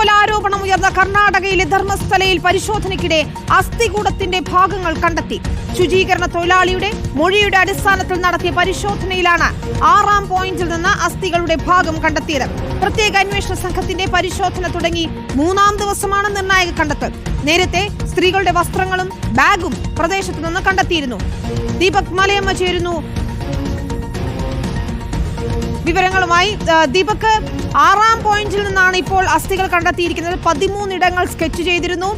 കൂട്ടക്കൊലാരോപണം ഉയർന്ന കർണാടകയിലെ ധർമ്മസ്ഥലയിൽ പരിശോധനയ്ക്കിടെ അസ്ഥികൂടത്തിന്റെ ഭാഗങ്ങൾ കണ്ടെത്തി. ശുചീകരണ തൊഴിലാളിയുടെ മൊഴിയുടെ അടിസ്ഥാനത്തിൽ നടത്തിയ പരിശോധനയിലാണ് ആറാം പോയിന്റിൽ നിന്ന് അസ്ഥികളുടെ ഭാഗം കണ്ടെത്തിയത്. പ്രത്യേക അന്വേഷണ സംഘത്തിന്റെ പരിശോധന തുടങ്ങി മൂന്നാം ദിവസമാണ് നിർണായക കണ്ടെത്തൽ. നേരത്തെ സ്ത്രീകളുടെ വസ്ത്രങ്ങളും ബാഗും പ്രദേശത്തു നിന്ന് കണ്ടെത്തിയിരുന്നു. ദീപക് മലയമ്മ ചേരുന്നു. വിവരങ്ങളുമായി ദീപക് ആറാം പോയിന്റിൽ നിന്നാണ് ഇപ്പോൾ അസ്ഥികൾ കണ്ടെത്തിയിരിക്കുന്നത്. പതിമൂന്നിടങ്ങൾ സ്കെച്ച് ചെയ്തിരുന്നു.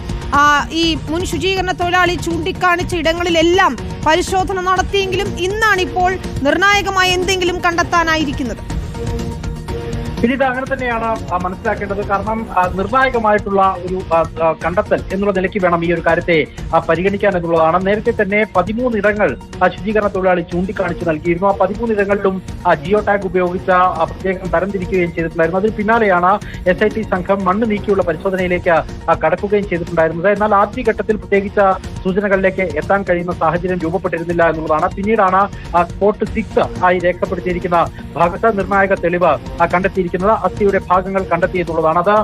ഈ മുൻ ശുചീകരണ തൊഴിലാളി ചൂണ്ടിക്കാണിച്ച ഇടങ്ങളിലെല്ലാം പരിശോധന നടത്തിയെങ്കിലും ഇന്നാണ് ഇപ്പോൾ നിർണായകമായ എന്തെങ്കിലും കണ്ടെത്താനായിരിക്കുന്നത്. പിന്നീട് അങ്ങനെ തന്നെയാണ് മനസ്സിലാക്കേണ്ടത്. കാരണം നിർണായകമായിട്ടുള്ള ഒരു കണ്ടെത്തൽ എന്നുള്ള നിലയ്ക്ക് വേണം ഈ ഒരു കാര്യത്തെ പരിഗണിക്കാൻ എന്നുള്ളതാണ്. നേരത്തെ തന്നെ പതിമൂന്ന് ഇടങ്ങൾ ശുചീകരണ തൊഴിലാളി ചൂണ്ടിക്കാണിച്ച് നൽകിയിരുന്നു. ആ പതിമൂന്ന് ഇടങ്ങളിലും ജിയോ ടാഗ് ഉപയോഗിച്ച പ്രത്യേകം തരംതിരിക്കുകയും ചെയ്തിട്ടുണ്ടായിരുന്നു. അതിന് പിന്നാലെയാണ് എസ് ഐ ടി സംഘം മണ്ണ് നീക്കിയുള്ള പരിശോധനയിലേക്ക് കടക്കുകയും ചെയ്തിട്ടുണ്ടായിരുന്നത്. എന്നാൽ ആദ്യഘട്ടത്തിൽ പ്രത്യേകിച്ച് സൂചനകളിലേക്ക് എത്താൻ കഴിയുന്ന സാഹചര്യം രൂപപ്പെട്ടിരുന്നില്ല എന്നുള്ളതാണ്. പിന്നീടാണ് സ്പോട്ട് സിക്സ് ആയി രേഖപ്പെടുത്തിയിരിക്കുന്ന ഭാഗത്ത് നിർണായക തെളിവ് കണ്ടെത്തിയിരിക്കുന്നത്. അസ്ഥിയുടെ ഭാഗങ്ങൾ കണ്ടെത്തിയെന്നുള്ളതാണ് അത്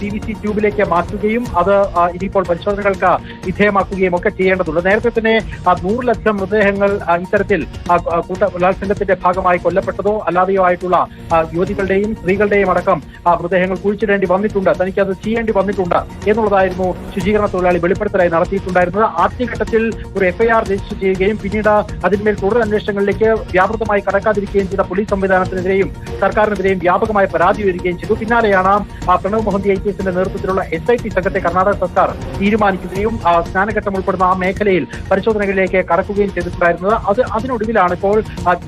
പി വി സി ട്യൂബിലേക്ക് മാറ്റുകയും അത് ഇനിയിപ്പോൾ പരിശോധനകൾക്ക് വിധേയമാക്കുകയും ഒക്കെ ചെയ്യേണ്ടതുണ്ട്. നേരത്തെ തന്നെ നൂറിലധികം മൃതദേഹങ്ങൾ ഇത്തരത്തിൽ കൂട്ട ബലാത്സംഗത്തിന്റെ ഭാഗമായി കൊല്ലപ്പെട്ടതോ അല്ലാതെയോ ആയിട്ടുള്ള യുവതികളുടെയും സ്ത്രീകളുടെയും അടക്കം ആ, മൃതദേഹങ്ങൾ കുഴിച്ചിടേണ്ടി വന്നിട്ടുണ്ട് തനിക്ക് അത് ചെയ്യേണ്ടി വന്നിട്ടുണ്ട് എന്നുള്ളതായിരുന്നു ശുചീകരണ തൊഴിലാളി വെളിപ്പെടുത്തലായി നടത്തിയിട്ടുണ്ടായിരുന്നത്. ആദ്യഘട്ടത്തിൽ ഒരു എഫ്ഐആർ രജിസ്റ്റർ ചെയ്യുകയും പിന്നീട് അതിന്മേൽ തുടർ അന്വേഷണങ്ങളിലേക്ക് വ്യാപൃതമായി കടക്കാതിരിക്കുകയും ചെയ്ത പോലീസ് സംവിധാനത്തിനെതിരെയും സർക്കാരിനെതിരെയും വ്യാപകമായ പരാതി ഉയരുകയും ചെയ്തു. പിന്നാലെയാണ് പ്രണവ് മൊഹന്തി ഐ എസിന്റെ നേതൃത്വത്തിലുള്ള എസ് ഐ ടി സംഘത്തെ കർണാടക സർക്കാർ തീരുമാനിക്കുകയും സ്നാനഘട്ടം ഉൾപ്പെടുന്ന ആ മേഖലയിൽ പരിശോധനകളിലേക്ക് കടക്കുകയും ചെയ്തിട്ടുണ്ടായിരുന്നത്. അത് അതിനൊടുവിലാണ് ഇപ്പോൾ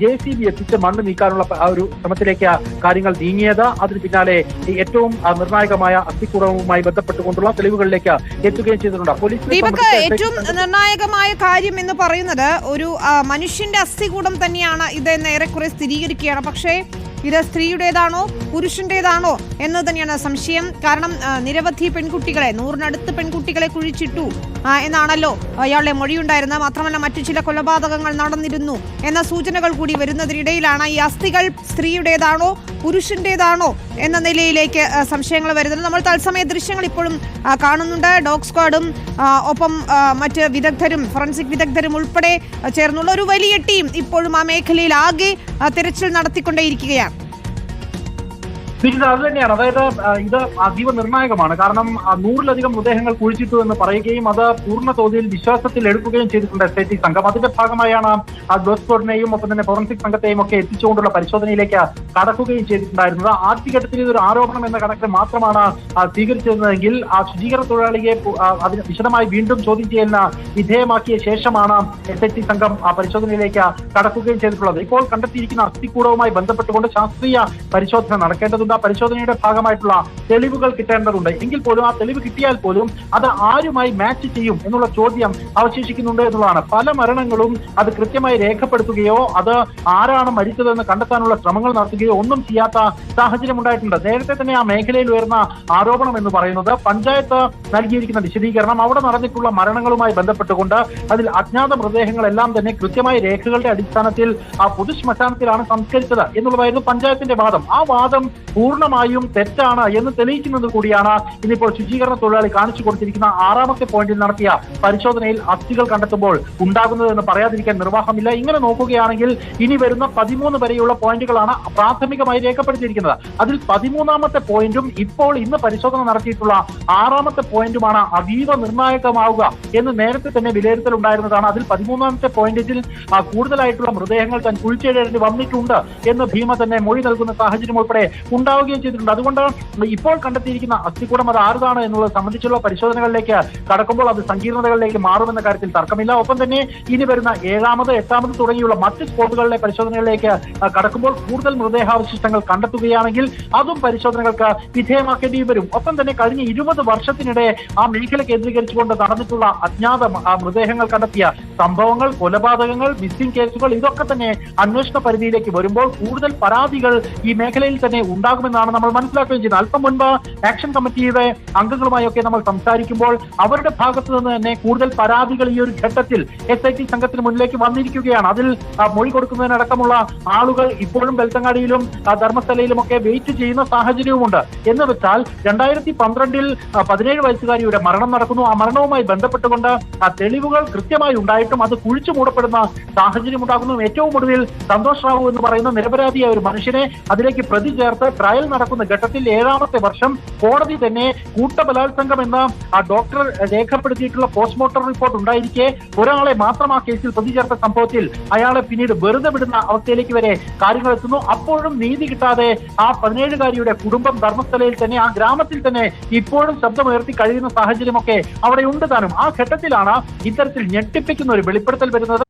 ജെ സി ബി എത്തിച്ച് മണ്ണ് നീക്കാനുള്ള ആ ഒരു ശ്രമത്തിലേക്ക് കാര്യങ്ങൾ നീങ്ങിയത്. അതിന് പിന്നാലെ ഏറ്റവും നിർണായകമായ അസ്ഥിക്കൂടവുമായി ബന്ധപ്പെട്ടുകൊണ്ടുള്ള തെളിവുകളിലേക്ക് എത്തുകയും ചെയ്തിട്ടുണ്ട്. പോലീസ് ദീപക് ഏറ്റവും നിർണായകമായ കാര്യം എന്ന് പറയുന്നത് ഒരു മനുഷ്യന്റെ അസ്ഥികൂടം തന്നെയാണ് ഇത് നേരെ ഏറെക്കുറെ സ്ഥിരീകരിക്കുകയാണ്. പക്ഷേ ഇത് സ്ത്രീയുടേതാണോ പുരുഷന്റേതാണോ എന്ന് തന്നെയാണ് സംശയം. കാരണം നിരവധി പെൺകുട്ടികളെ നൂറിനടുത്ത് പെൺകുട്ടികളെ കുഴിച്ചിട്ടു എന്നാണല്ലോ അയാളുടെ മൊഴിയുണ്ടായിരുന്നത്. മാത്രമല്ല മറ്റു ചില കൊലപാതകങ്ങൾ നടന്നിരുന്നു എന്ന സൂചനകൾ കൂടി വരുന്നതിനിടയിലാണ് ഈ അസ്ഥികൾ സ്ത്രീയുടേതാണോ പുരുഷന്റേതാണോ എന്ന നിലയിലേക്ക് സംശയങ്ങൾ വരുന്നത് നമ്മൾ തത്സമയ ദൃശ്യങ്ങൾ ഇപ്പോഴും കാണുന്നുണ്ട്. ഡോഗ് സ്ക്വാഡും ഒപ്പം മറ്റ് വിദഗ്ധരും ഫോറൻസിക് വിദഗ്ധരും ഉൾപ്പെടെ ചേർന്നുള്ള ഒരു വലിയ ടീം ഇപ്പോഴും ആ മേഖലയിൽ ആകെ തിരച്ചിൽ നടത്തിക്കൊണ്ടേയിരിക്കുകയാണ്. ഇത് അത് തന്നെയാണ്. അതായത് ഇത് അതീവ നിർണായകമാണ്. കാരണം നൂറിലധികം മൃതദേഹങ്ങൾ കുഴിച്ചിട്ടു എന്ന് പറയുകയും അത് പൂർണ തോതിൽ വിശ്വാസത്തിൽ എടുക്കുകയും ചെയ്തിട്ടുണ്ട് എസ് ഐ ടി സംഘം. അതിന്റെ ഭാഗമായാണ് ആ ഡോസ് ബോർഡിനെയും ഒപ്പം തന്നെ ഫോറൻസിക് സംഘത്തെയും ഒക്കെ എത്തിച്ചുകൊണ്ടുള്ള പരിശോധനയിലേക്ക് കടക്കുകയും ചെയ്തിട്ടുണ്ടായിരുന്നത്. ആദ്യഘട്ടത്തിൽ ഇതൊരു ആരോപണം എന്ന കണക്കിൽ മാത്രമാണ് സ്വീകരിച്ചിരുന്നതെങ്കിൽ ആ ശുചീകരണ തൊഴിലാളിയെ അതിന് വിശദമായി വീണ്ടും ചോദ്യം ചെയ്യലിന് വിധേയമാക്കിയ ശേഷമാണ് എസ് ഐ ടി സംഘം ആ പരിശോധനയിലേക്ക് കടക്കുകയും ചെയ്തിട്ടുള്ളത്. ഇപ്പോൾ കണ്ടെത്തിയിരിക്കുന്ന അസ്ഥിക്കൂടവുമായി ബന്ധപ്പെട്ടുകൊണ്ട് ശാസ്ത്രീയ പരിശോധന നടക്കേണ്ടതുണ്ട്. ആ പരിശോധനയുടെ ഭാഗമായിട്ടുള്ള തെളിവുകൾ കിട്ടേണ്ടതുണ്ട്. എങ്കിൽ പോലും ആ തെളിവ് കിട്ടിയാൽ പോലും അത് ആരുമായി മാച്ച് ചെയ്യും എന്നുള്ള ചോദ്യം അവശേഷിക്കുന്നുണ്ട് എന്നുള്ളതാണ്. പല മരണങ്ങളും അത് കൃത്യമായി രേഖപ്പെടുത്തുകയോ അത് ആരാണ് മരിച്ചതെന്ന് കണ്ടെത്താനുള്ള ശ്രമങ്ങൾ നടത്തുകയോ ഒന്നും ചെയ്യാത്ത സാഹചര്യം ഉണ്ടായിട്ടുണ്ട്. നേരത്തെ തന്നെ ആ മേഖലയിൽ ഉയർന്ന ആരോപണം എന്ന് പറയുന്നത് പഞ്ചായത്ത് നൽകിയിരിക്കുന്ന വിശദീകരണം അവിടെ നടന്നിട്ടുള്ള മരണങ്ങളുമായി ബന്ധപ്പെട്ടുകൊണ്ട് അതിൽ അജ്ഞാത മൃതദേഹങ്ങളെല്ലാം തന്നെ കൃത്യമായ രേഖകളുടെ അടിസ്ഥാനത്തിൽ ആ പൊതുശ്മശാനത്തിലാണ് സംസ്കരിച്ചത് എന്നുള്ളതായിരുന്നു പഞ്ചായത്തിന്റെ വാദം. ആ വാദം പൂർണമായും തെറ്റാണ് എന്ന് തെളിയിക്കുന്നത് കൂടിയാണ് ഇന്നിപ്പോൾ ശുചീകരണ തൊഴിലാളി കാണിച്ചു കൊടുത്തിരിക്കുന്ന ആറാമത്തെ പോയിന്റിൽ നടത്തിയ പരിശോധനയിൽ അസ്ഥികൾ കണ്ടെത്തുമ്പോൾ ഉണ്ടാകുന്നതെന്ന് പറയാതിരിക്കാൻ നിർവാഹമില്ല. ഇങ്ങനെ നോക്കുകയാണെങ്കിൽ ഇനി വരുന്ന പതിമൂന്ന് വരെയുള്ള പോയിന്റുകളാണ് പ്രാഥമികമായി രേഖപ്പെടുത്തിയിരിക്കുന്നത്. അതിൽ പതിമൂന്നാമത്തെ പോയിന്റും ഇപ്പോൾ ഇന്ന് പരിശോധന നടത്തിയിട്ടുള്ള ആറാമത്തെ പോയിന്റുമാണ് അതീവ നിർണായകമാവുക എന്ന് നേരത്തെ തന്നെ വിലയിരുത്തൽ ഉണ്ടായിരുന്നതാണ്. അതിൽ പതിമൂന്നാമത്തെ പോയിന്റിൽ കൂടുതലായിട്ടുള്ള മൃതദേഹങ്ങൾ താൻ കുഴിച്ചിടേണ്ടി വന്നിട്ടുണ്ട് എന്ന് ഭീമ തന്നെ മൊഴി നൽകുന്ന സാഹചര്യം ഉൾപ്പെടെ ഉണ്ടാവുകയും ചെയ്തിട്ടുണ്ട്. അതുകൊണ്ട് ഇപ്പോൾ കണ്ടെത്തിയിരിക്കുന്ന അസ്ഥികൂടം അത് ആരുതാണ് എന്നുള്ളത് സംബന്ധിച്ചുള്ള പരിശോധനകളിലേക്ക് കടക്കുമ്പോൾ അത് സങ്കീർണതകളിലേക്ക് മാറുമെന്ന കാര്യത്തിൽ തർക്കമില്ല. ഒപ്പം തന്നെ ഇനി വരുന്ന ഏഴാമത് എട്ടാമത് തുടങ്ങിയുള്ള മറ്റ് സ്പോട്ടുകളിലെ പരിശോധനകളിലേക്ക് കടക്കുമ്പോൾ കൂടുതൽ മൃതദേഹാവശിഷ്ടങ്ങൾ കണ്ടെത്തുകയാണെങ്കിൽ അതും പരിശോധനകൾക്ക് വിധേയമാക്കേണ്ടി വരും. ഒപ്പം തന്നെ കഴിഞ്ഞ ഇരുപത് വർഷത്തിനിടെ ആ മേഖല കേന്ദ്രീകരിച്ചുകൊണ്ട് നടന്നിട്ടുള്ള അജ്ഞാത മൃതദേഹങ്ങൾ കണ്ടെത്തിയ സംഭവങ്ങൾ കൊലപാതകങ്ങൾ മിസ്സിംഗ് കേസുകൾ ഇതൊക്കെ തന്നെ അന്വേഷണ പരിധിയിലേക്ക് വരുമ്പോൾ കൂടുതൽ പരാതികൾ ഈ മേഖലയിൽ തന്നെ ഉണ്ടാകും. ഉണ്ടാകുമെന്നാണ് നമ്മൾ മനസ്സിലാക്കുകയും ചെയ്യുന്നത് അല്പം മുൻപ് ആക്ഷൻ കമ്മിറ്റിയുടെ അംഗങ്ങളുമായൊക്കെ നമ്മൾ സംസാരിക്കുമ്പോൾ അവരുടെ ഭാഗത്തു നിന്ന് തന്നെ കൂടുതൽ പരാതികൾ ഈ ഒരു ഘട്ടത്തിൽ എസ് ഐ ടി സംഘത്തിന് മുന്നിലേക്ക് വന്നിരിക്കുകയാണ്. അതിൽ മൊഴി കൊടുക്കുന്നതിനടക്കമുള്ള ആളുകൾ ഇപ്പോഴും ബെൽത്തങ്ങാടിയിലും ധർമ്മസ്ഥലയിലും ഒക്കെ വെയിറ്റ് ചെയ്യുന്ന സാഹചര്യവുമുണ്ട്. എന്ന് വെച്ചാൽ രണ്ടായിരത്തി പന്ത്രണ്ടിൽ പതിനേഴ് വയസ്സുകാരിയുടെ മരണം നടക്കുന്നു. ആ മരണവുമായി ബന്ധപ്പെട്ടുകൊണ്ട് ആ തെളിവുകൾ കൃത്യമായി ഉണ്ടായിട്ടും അത് കുഴിച്ചു മൂടപ്പെടുന്ന സാഹചര്യം ഉണ്ടാകുന്നു ഏറ്റവും ഒടുവിൽ സന്തോഷ് റാവു എന്ന് പറയുന്ന നിരപരാധിയായ ഒരു മനുഷ്യനെ അതിലേക്ക് പ്രതി ചേർത്ത് ട്രയൽ നടക്കുന്ന ഘട്ടത്തിൽ ഏഴാമത്തെ വർഷം കോടതി തന്നെ കൂട്ടബലാത്സംഗം എന്ന ആ ഡോക്ടർ രേഖപ്പെടുത്തിയിട്ടുള്ള പോസ്റ്റ്മോർട്ടം റിപ്പോർട്ട് ഉണ്ടായിരിക്കെ. ഒരാളെ മാത്രം ആ കേസിൽ പ്രതി ചേർത്ത സംഭവത്തിൽ അയാളെ പിന്നീട് വെറുതെ വിടുന്ന അവസ്ഥയിലേക്ക് വരെ കാര്യങ്ങൾ എത്തുന്നു. അപ്പോഴും നീതി കിട്ടാതെ ആ പതിനേഴുകാരിയുടെ കുടുംബം ധർമ്മസ്ഥലയിൽ തന്നെ ആ ഗ്രാമത്തിൽ തന്നെ ഇപ്പോഴും ശബ്ദമുയർത്തി കഴിയുന്ന സാഹചര്യമൊക്കെ അവിടെ ഉണ്ട് താനും. ആ ഘട്ടത്തിലാണ് ഇത്തരത്തിൽ ഞെട്ടിപ്പിക്കുന്ന ഒരു വെളിപ്പെടുത്തൽ വരുന്നത്.